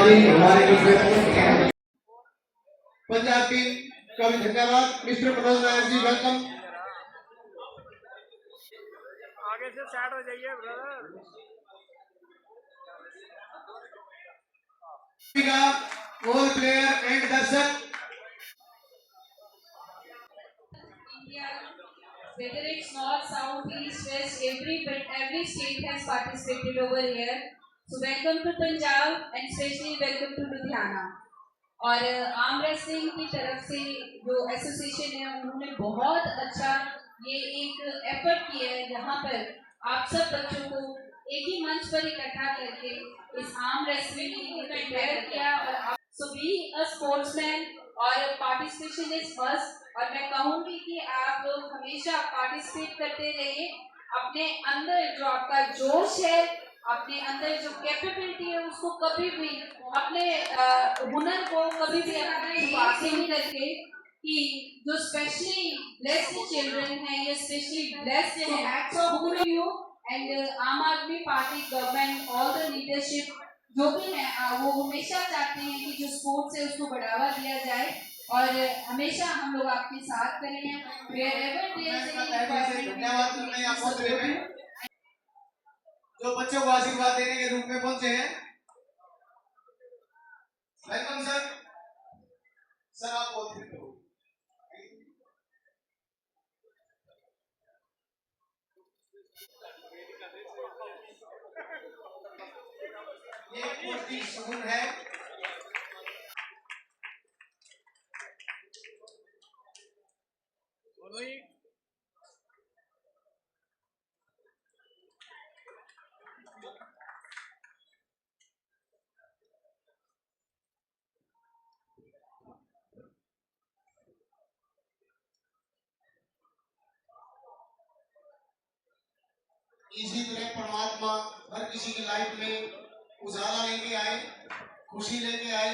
जी हमारे हैं पंजाब टीम का धन्यवाद मिस्टर मनोज नायर जी वेलकम आगे से साइड हो जाइए ब्रदर का गोल प्लेयर एंड दर्शक whether it's north, south, east, west, every but every state has participated over here. So welcome to Punjab and especially welcome to Ludhiana. और arm wrestling की तरफ़ से जो एसोसिएशन है, उन्होंने बहुत अच्छा ये एक एफर्ट किया है, जहाँ पर आप सब बच्चों को एक ही मंच पर इकट्ठा करके इस आर्म रेसलिंग को प्रिपेयर किया और सो बी अ स्पोर्ट्समैन और पार्टिसिपेशन इज़ फ़र्स्ट और मैं कहूँगी कि आप लोग हमेशा पार्टिसिपेट करते रहिए, अपने अंदर जो आपका जोश है अपने अंदर जो कैपेबिलिटी है उसको कभी भी अपने हुनर को कभी भी अपने के नहीं रखे कि जो स्पेशली ब्लेस्ड चिल्ड्रन है या स्पेशली ब्लेस्ड है hats off to you and Aam Aadmi party government all the leadership जो भी है वो हमेशा चाहते हैं कि जो स्पोर्ट्स है उसको बढ़ावा दिया जाए और हमेशा हम लोग आपके साथ करेंगे wherever there is any requirement, धन्यवाद जो बच्चों को आशीर्वाद देने के रूप में पहुँचे हैं? वेलकम सर सर आप बहुत फिट हो। ये कुर्ती सुन है। दोनों ही। इसी तरह परमात्मा हर किसी की लाइफ में उजाला लेके आए, खुशी लेके आए,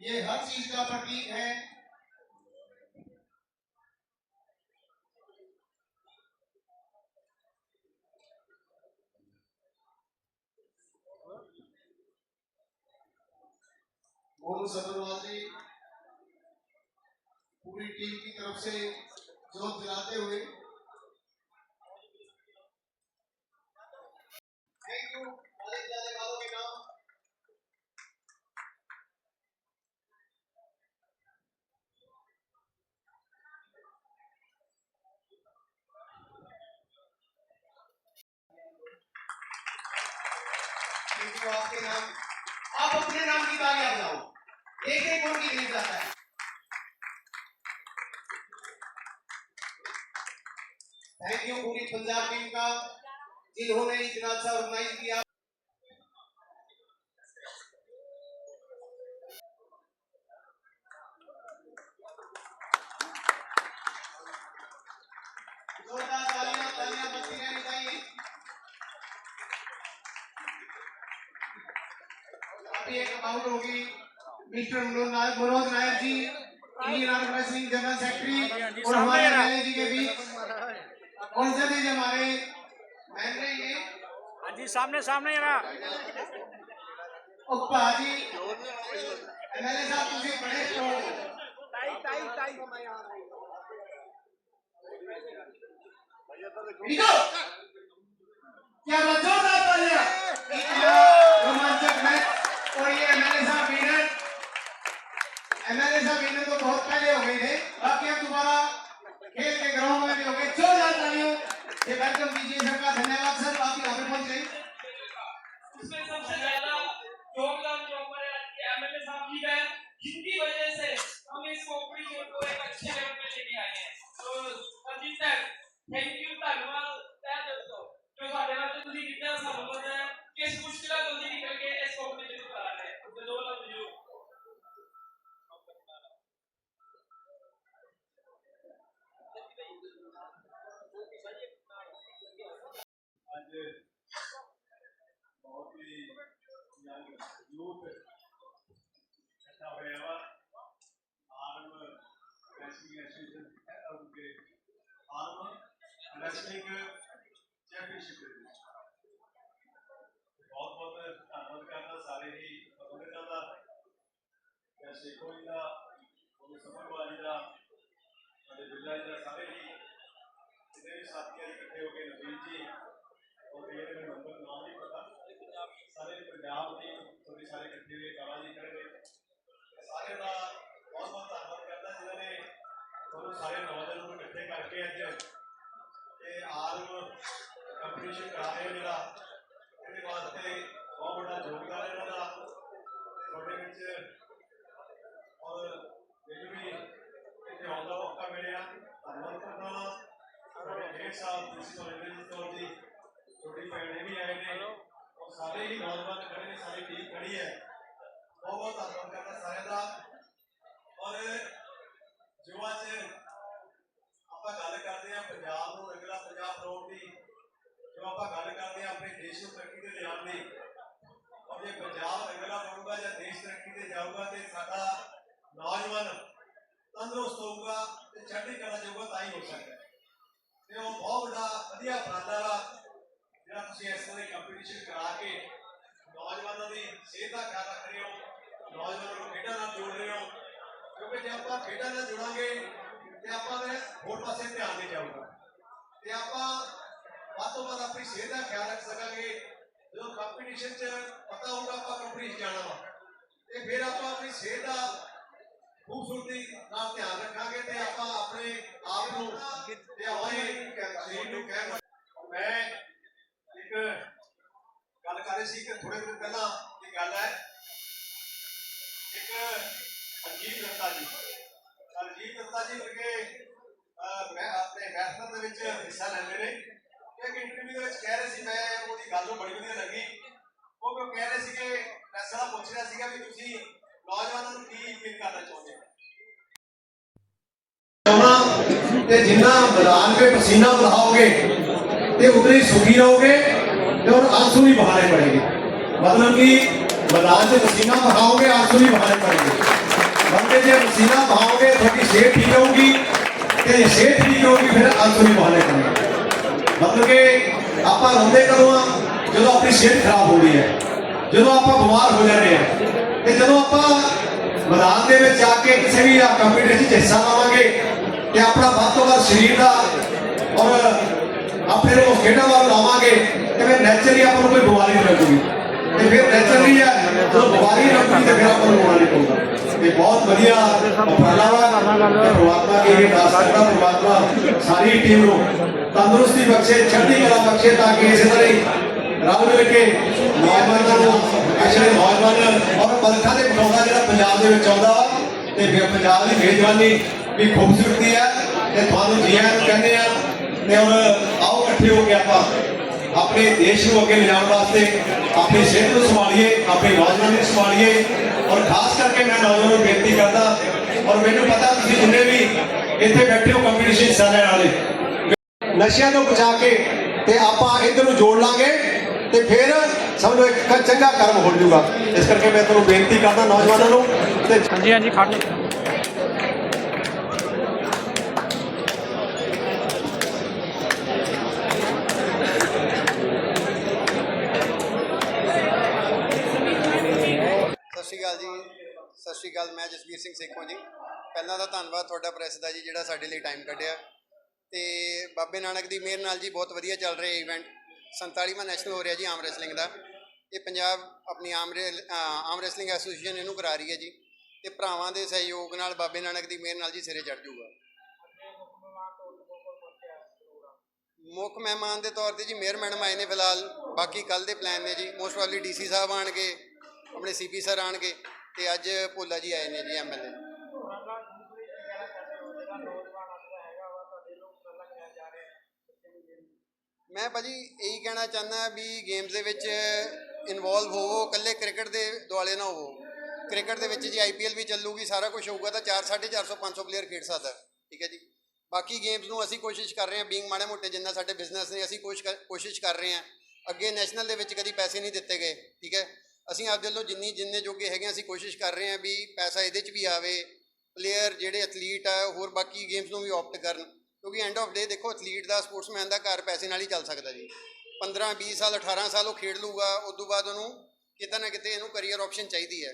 ये हर चीज़ का प्रतीक है। पूरी टीम की तरफ़ से जोत दिलाते हुए थैंक यू कॉलेज जाने वालों के नाम थैंक यू आपके नाम आप अपने नाम की तालियाँ बजाओ एक एक उनकी गिनी जाता है थैंक यू पूरी पंजाब टीम का जिन्होंने इतना अच्छा ऑर्गेनाइज किया ਸਾਹਮਣੇ ਆ ਉਹ ਭਾਜੀ ਐਮਐਲਏ ਸਾਹਿਬ ਤੁਸੀਂ ਬੜੇ ਚੋਰ ਤਾਈ ਤਾਈ ਤਾਈ। ਨਿਕੋ ਕੀ ਰੱਜੋ ਮੈਂ ਸੇਖੋ ਜੀ ਦਾ ਉਹ ਸਮਰਵਾਲ ਜੀ ਦਾ ਅਤੇ ਬਿਰਲਾ ਜੀ ਦਾ ਸਾਰੇ ਹੀ ਜਿੰਨੇ ਵੀ ਸਾਥੀ ਅੱਜ ਇਕੱਠੇ ਹੋ ਕੇ ਨਵੀਨ ਜੀ ਔਰ ਇਹ ਮੈਨੂੰ ਨੰਬਰ ਨਾਮ ਨਹੀਂ ਪਤਾ ਸਾਰੇ ਪੰਜਾਬ ਦੇ ਤੁਹਾਡੇ ਸਾਰੇ ਇਕੱਠੇ ਹੋਏ ਕਾਲਾ ਜੀ ਖੜੇ ਨੇ ਤੇ ਸਾਰਿਆਂ ਦਾ ਬਹੁਤ ਬਹੁਤ ਧੰਨਵਾਦ ਕਰਦਾ ਜਿਨ੍ਹਾਂ ਨੇ ਤੁਹਾਨੂੰ ਸਾਰੇ ਨੌਜਵਾਨਾਂ ਨੂੰ ਇਕੱਠੇ ਕਰਕੇ ਅੱਜ ਇਹ ਆਲਮ ਕੰਪੀਟੀਸ਼ਨ ਕਰਾ ਰਹੇ ਹੋ ਜਿਹੜਾ ਇਹਦੇ ਵਾਸਤੇ ਬਹੁਤ ਵੱਡਾ ਯੋਗਦਾਨ ਹੈ ਇਹਨਾਂ ਦਾ ਤੇ ਤੁਹਾਡੇ ਵਿੱਚ ਔਰ ਮੈਨੂੰ ਵੀ ਇੱਥੇ ਆਉਣ ਦਾ ਮੌਕਾ ਮਿਲਿਆ ਧੰਨਵਾਦ ਕਰਦਾ ਹਾਂ ਢੇਰ ਸਾਹਿਬ ਪ੍ਰਿੰਸੀਪਲ ਇੰਦਰਜੀਤ ਕੌਰ ਜੀ ਛੋਟੀ ਭੈਣ ਇਹ ਵੀ ਆਏ ਨੇ। ਔਰ ਸਾਰੇ ਹੀ ਨੌਜਵਾਨ ਖੜੇ ਨੇ ਸਾਰੀ ਟੀਮ ਖੜੀ ਹੈ। ਬਹੁਤ ਬਹੁਤ ਧੰਨਵਾਦ ਕਰਦਾ ਸਾਰਿਆਂ ਦਾ। ਔਰ ਜੋ ਅੱਜ ਆਪਾਂ ਗੱਲ ਕਰਦੇ ਹਾਂ ਪੰਜਾਬ ਨੂੰ ਅਗਲਾ ਪੰਜਾਬ ਬਣਾਉਣ ਦੀ। ਜੋ ਆਪਾਂ ਗੱਲ ਕਰਦੇ ਹਾਂ ਆਪਣੇ ਦੇਸ਼ ਨੂੰ ਤਰੱਕੀ ਤੇ ਲਿਆਉਣ ਦੀ ਔਰ ਜੇ ਪੰਜਾਬ ਅਗਲਾ ਬਣੂਗਾ ਜਾਂ ਦੇਸ਼ ਤਰੱਕੀ ਤੇ ਜਾਊਗਾ ਤੇ ਸਾਡਾ ਨੌਜਵਾਨ ਤੰਦਰੁਸਤ ਹੋਊਗਾ ਤੇ ਚੜ੍ਹਦੀ ਕਲਾ ਜਾਊਗਾ ਤਾਂ ਹੀ ਹੋ ਸਕਦਾ। ਤੇ ਉਹ ਬਹੁਤ ਵੱਡਾ, ਵਧੀਆ ਉਪਰਾਲਾ ਵਾ, ਜਿਹੜਾ ਤੁਸੀਂ ਇਸ ਤਰ੍ਹਾਂ ਦੇ ਕੰਪੀਟੀਸ਼ਨ ਕਰਾ ਕੇ ਨੌਜਵਾਨਾਂ ਦੀ ਸਿਹਤ ਦਾ ਖਿਆਲ ਰੱਖ ਰਹੇ ਹੋ, ਨੌਜਵਾਨਾਂ ਨੂੰ ਖੇਡਾਂ ਨਾਲ ਜੋੜ ਰਹੇ ਹੋ, ਕਿਉਂਕਿ ਜੇ ਆਪਾਂ ਖੇਡਾਂ ਨਾਲ ਜੁੜਾਂਗੇ, ਤੇ ਆਪਾਂ ਦੇ ਹੋਰ ਪਾਸੇ ਧਿਆਨ ਦੇ ਜਾਊਗਾ। ਤੇ ਆਪਾਂ ਵੱਧ ਤੋਂ ਵੱਧ ਆਪਣੀ ਸਿਹਤ ਦਾ ਖਿਆਲ ਰੱਖ ਸਕਾਂਗੇ। ਜਦੋਂ ਕੰਪੀਟੀਸ਼ਨ 'ਚ ਪਤਾ ਹੋਊਗਾ ਆਪਾਂ ਕੰਪੀਟੀਸ਼ਨ ਜਾਣਾ ਵਾ, ਤੇ ਫਿਰ ਆਪਾਂ ਆਪਣੀ ਸਿਹਤ ਦਾ ਖੂਬਸੂਰਤੀ ਨਾਲ ਧਿਆਨ ਰੱਖਾਂਗੇ ਤੇ ਆਪਾਂ ਆਪਣੇ ਆਪ ਨੂੰ ਤੇ ਆਪਣੇ ਸਰੀਰ ਨੂੰ ਕਹਿ ਮੈਂ ਇੱਕ ਗੱਲ ਕਰ ਰਹੀ ਸੀ ਕਿ ਥੋੜੇ ਦਿਨ ਪਹਿਲਾਂ ਦੀ ਗੱਲ ਹੈ। ਇੱਕ ਅਜੀਬ ਰੱਤਾ ਜੀ। ਅਜੀਬ ਰੱਤਾ ਜੀ ਵਰਗੇ ਮੈਂ ਆਪਣੇ ਵੈਸਟਰ ਦੇ ਵਿੱਚ ਹਿੱਸਾ ਲੈਂਦੇ ਨੇ। ਇੱਕ ਇੰਟਰਵਿਊ ਦੇ ਵਿੱਚ ਕਹਿ ਰਹੇ ਸੀ, ਮੈਂ ਉਹਦੀ ਗੱਲ ਬੜੀ ਵਧੀਆ ਲੱਗੀ। ਉਹ ਕਹਿ ਰਹੇ ਸੀਗੇ? ਮੈਂ ਸਾਰਾ ਪੁੱਛ ਰਿਹਾ ਸੀਗਾ ਵੀ ਤੁਸੀਂ ਨੌਜਵਾਨਾਂ ਨੂੰ ਕੀ ਅਪੀਲ ਕਰਨਾ ਚਾਹੁੰਦੇ ਹੋ? ਤੇ ਜਿੰਨਾ ਮੈਦਾਨ 'ਤੇ ਪਸੀਨਾ ਬਹਾਓਗੇ ਤੇ ਉਤਨੇ ਸੁਖੀ ਰਹੋਗੇ ਤੇ ਔਰ ਆਂਸੂ ਨਹੀਂ ਬਹਾਣੇ ਪੜेंगे ਮਤਲਬ ਕਿ ਮੈਦਾਨ 'ਤੇ ਪਸੀਨਾ ਬਹਾਓਗੇ ਆਂਸੂ ਨਹੀਂ ਬਹਾਣੇ ਪੜेंगे ਬੰਦੇ ਜੇ ਪਸੀਨਾ ਬਹਾਓਗੇ ਤੁਹਾਡੀ ਸਿਹਤ ਠੀਕ ਰਹੂਗੀ ਤੇ ਸਿਹਤ ਠੀਕ ਰਹੂਗੀ, ਫਿਰ ਆਂਸੂ ਨਹੀਂ ਬਹਾਣੇ ਪੜेंगे ਮਤਲਬ ਕਿ ਆਪਾਂ ਰੋਂਦੇ ਕਦੋਂ ਆ? ਜਦੋਂ ਆਪਣੀ ਸਿਹਤ ਖਰਾਬ ਹੋ ਰਹੀ ਹੈ, ਜਦੋਂ ਆਪਾਂ ਬਿਮਾਰ ਹੋ ਜਾਂਦੇ ਆ। ਤੇ ਜਦੋਂ ਆਪਾਂ ਮੈਦਾਨ ਦੇ ਵਿੱਚ ਜਾ ਕੇ ਕਿਸੇ ਵੀ ਕੰਪੀਟੀਸ਼ਨ 'ਚ ਹਿੱਸਾ ਲਵਾਂਗੇ ਤੇ ਆਪਣਾ ਵੱਧ ਤੋਂ ਵੱਧ ਸਰੀਰ ਦਾ ਔਰ ਆਪਣੇ ਨੂੰ ਖੇਡਾਂ ਵੱਲ ਲਾਵਾਂਗੇ, ਤੇ ਫਿਰ ਨੈਚੁਰਲੀ ਆਪਾਂ ਨੂੰ ਕੋਈ ਬਿਮਾਰੀ ਨਹੀਂ ਲੱਗੂਗੀ। ਤੇ ਫਿਰ ਨੈਚੁਰਲੀ ਆ ਜਦੋਂ ਬਿਮਾਰੀ ਲੱਗੂਗੀ ਤੇ ਫਿਰ ਆਪਾਂ ਨੂੰ ਬਿਮਾਰੀ ਪਊਗਾ ਤੇ ਬਹੁਤ ਵਧੀਆ ਉਪਰਾਲਾ ਵਾ। ਪ੍ਰਮਾਤਮਾ ਕੀ ਅਰਦਾਸ ਕਰਦਾ, ਪ੍ਰਮਾਤਮਾ ਸਾਰੀ ਟੀਮ ਨੂੰ ਤੰਦਰੁਸਤੀ ਬਖਸ਼ੇ ਛੱਡੀ ਕਲਾ ਬਖਸ਼ੇ ਤਾਂ ਕਿ ਇਸੇ ਤਰ੍ਹਾਂ ਹੀ ਰਲ ਮਿਲ ਕੇ ਨੌਜਵਾਨਾਂ ਨੂੰ ਜਿਹੜੇ ਨੌਜਵਾਨ ਔਰ ਪੰਥਾਂ ਦੇ ਬਣਾਉਂਦਾ ਜਿਹੜਾ ਪੰਜਾਬ ਦੇ ਵਿੱਚ ਆਉਂਦਾ ਤੇ ਫਿਰ ਪੰਜਾਬ ਦੀ ਮੇਜ਼ਬਾਨੀ ਵੀ ਖੂਬਸੂਰਤੀ ਹੈ ਤੇ ਤੁਹਾਨੂੰ ਜੀ ਆਇਆਂ ਨੂੰ ਕਹਿੰਦੇ ਆ ਤੇ ਹੁਣ ਆਓ ਇਕੱਠੇ ਹੋ ਕੇ ਆਪਾਂ ਆਪਣੇ ਦੇਸ਼ ਨੂੰ ਅੱਗੇ ਲਿਜਾਣ ਵਾਸਤੇ ਆਪਣੀ ਸਿਹਤ ਨੂੰ ਸੰਭਾਲੀਏ, ਆਪਣੇ ਨੌਜਵਾਨਾਂ ਨੂੰ ਸੰਭਾਲੀਏ ਔਰ ਖਾਸ ਕਰਕੇ ਮੈਂ ਨੌਜਵਾਨਾਂ ਨੂੰ ਬੇਨਤੀ ਕਰਦਾ ਔਰ ਮੈਨੂੰ ਪਤਾ ਤੁਸੀਂ ਜਿੰਨੇ ਵੀ ਇੱਥੇ ਬੈਠੇ ਹੋ ਕੰਪੀਟੀਸ਼ਨ ਹਿੱਸਾ ਲੈਣ ਵਾਲੇ ਨਸ਼ਿਆਂ ਤੋਂ ਬਚਾ ਕੇ ਤੇ ਆਪਾਂ ਇਧਰ ਨੂੰ ਜੋੜ ਲਾਂਗੇ। ਤੇ ਫਿਰ ਸਮਝੋ ਇੱਕ ਚੰਗਾ ਕਰਮ ਹੋ ਜਾਊਗਾ। ਇਸ ਕਰਕੇ ਮੈਂ ਤੁਹਾਨੂੰ ਬੇਨਤੀ ਕਰਦਾ ਨੌਜਵਾਨਾਂ ਨੂੰ ਤੇ ਹਾਂਜੀ ਹਾਂਜੀ ਖੜ ਸਤਿ ਸ਼੍ਰੀ ਅਕਾਲ ਜੀ। ਸਤਿ ਸ਼੍ਰੀ ਅਕਾਲ ਮੈਂ ਜਸਵੀਰ ਸਿੰਘ ਸੇਖੋਂ ਜੀ। ਪਹਿਲਾਂ ਤਾਂ ਧੰਨਵਾਦ ਤੁਹਾਡਾ ਪ੍ਰੈਸ ਦਾ ਜੀ ਜਿਹੜਾ ਸਾਡੇ ਲਈ ਟਾਈਮ ਕੱਢਿਆ। ਤੇ ਬਾਬੇ ਨਾਨਕ ਦੀ ਮਿਹਰ ਨਾਲ ਜੀ ਬਹੁਤ ਵਧੀਆ ਚੱਲ ਰਿਹਾ ਇਵੈਂਟ 47ਵਾਂ ਨੈਸ਼ਨਲ ਹੋ ਰਿਹਾ ਜੀ ਆਮ ਰੈਸਲਿੰਗ ਦਾ। ਇਹ ਪੰਜਾਬ ਆਪਣੀ ਆਮ ਰੈ- ਆਮ ਰੈਸਲਿੰਗ ਐਸੋਸੀਏਸ਼ਨ ਇਹਨੂੰ ਕਰਾ ਰਹੀ ਹੈ ਜੀ। ਤੇ ਭਰਾਵਾਂ ਦੇ ਸਹਿਯੋਗ ਨਾਲ ਬਾਬੇ ਨਾਨਕ ਦੀ ਮਿਹਰ ਨਾਲ ਜੀ ਸਿਰੇ ਚੜ ਜਾਊਗਾ। ਮੁੱਖ ਮਹਿਮਾਨ ਦੇ ਤੌਰ ਤੇ ਜੀ ਮੇਅਰ ਮੈਡਮ ਆਏ ਨੇ ਫਿਲਹਾਲ। ਬਾਕੀ ਕੱਲ ਦੇ ਪਲਾਨ ਨੇ ਜੀ। ਮੋਸਟ ਪ੍ਰੋਬਬਲੀ ਡੀਸੀ ਸਾਹਿਬ ਆਣਗੇ, ਆਪਣੇ ਸੀਪੀ ਸਰ ਆਣਗੇ ਤੇ ਅੱਜ ਭੋਲਾ ਜੀ ਆਏ ਨੇ ਜੀ ਐਮਐਲਏ ਮੈਂ ਭਾਜੀ ਇਹੀ ਕਹਿਣਾ ਚਾਹੁੰਦਾ ਵੀ ਗੇਮਸ ਦੇ ਵਿੱਚ ਇਨਵੋਲਵ ਹੋਵੋ ਇਕੱਲੇ ਕ੍ਰਿਕਟ ਦੇ ਦੁਆਲੇ ਨਾ ਹੋਵੋ। ਕ੍ਰਿਕਟ ਦੇ ਵਿੱਚ ਜੀ ਆਈਪੀਐਲ ਵੀ ਚੱਲੂਗੀ ਸਾਰਾ ਕੁਝ ਹੋਊਗਾ ਤਾਂ 4 450 500 ਪਲੇਅਰ ਖੇਡ ਸਕਦਾ ਠੀਕ ਹੈ ਜੀ? ਬਾਕੀ ਗੇਮਸ ਨੂੰ ਅਸੀਂ ਕੋਸ਼ਿਸ਼ ਕਰ ਰਹੇ ਹਾਂ ਬੀਇੰਗ ਮਾੜੇ ਮੋਟੇ ਜਿੰਨਾ ਸਾਡੇ ਬਿਜ਼ਨਸ ਨੇ ਅਸੀਂ ਕੋਸ਼ਿਸ਼ ਕਰ- ਕੋਸ਼ਿਸ਼ ਕਰ ਰਹੇ ਹਾਂ। ਅੱਗੇ ਨੈਸ਼ਨਲ ਦੇ ਵਿੱਚ ਕਦੀ ਪੈਸੇ ਨਹੀਂ ਦਿੱਤੇ ਗਏ ਠੀਕ ਹੈ? ਅਸੀਂ ਆਪਦੇ ਵੱਲੋਂ ਜਿੰਨੀ ਜਿੰਨੇ ਜੋਗੇ ਹੈਗੇ ਹਾਂ, ਅਸੀਂ ਕੋਸ਼ਿਸ਼ ਕਰ ਰਹੇ ਹਾਂ ਵੀ ਪੈਸਾ ਇਹਦੇ 'ਚ ਵੀ ਆਵੇ ਪਲੇਅਰ ਜਿਹੜੇ ਐਥਲੀਟ ਆ ਹੋਰ ਬਾਕੀ ਗੇਮਸ ਨੂੰ ਵੀ ਆਪਟ ਕਰਨ। ਕਿਉਂਕਿ ਐਂਡ ਆਫ ਡੇ ਦੇਖੋ ਐਥਲੀਟ ਦਾ ਸਪੋਰਟਸਮੈਨ ਦਾ ਘਰ ਪੈਸੇ ਨਾਲ ਹੀ ਚੱਲ ਸਕਦਾ ਜੀ। 15 20 ਸਾਲ 18 ਸਾਲ ਉਹ ਖੇਡ ਲੂਗਾ ਉਸ ਤੋਂ ਬਾਅਦ ਉਹਨੂੰ ਕਿਤੇ ਨਾ ਕਿਤੇ ਇਹਨੂੰ ਕੈਰੀਅਰ ਆਪਸ਼ਨ ਚਾਹੀਦੀ ਹੈ।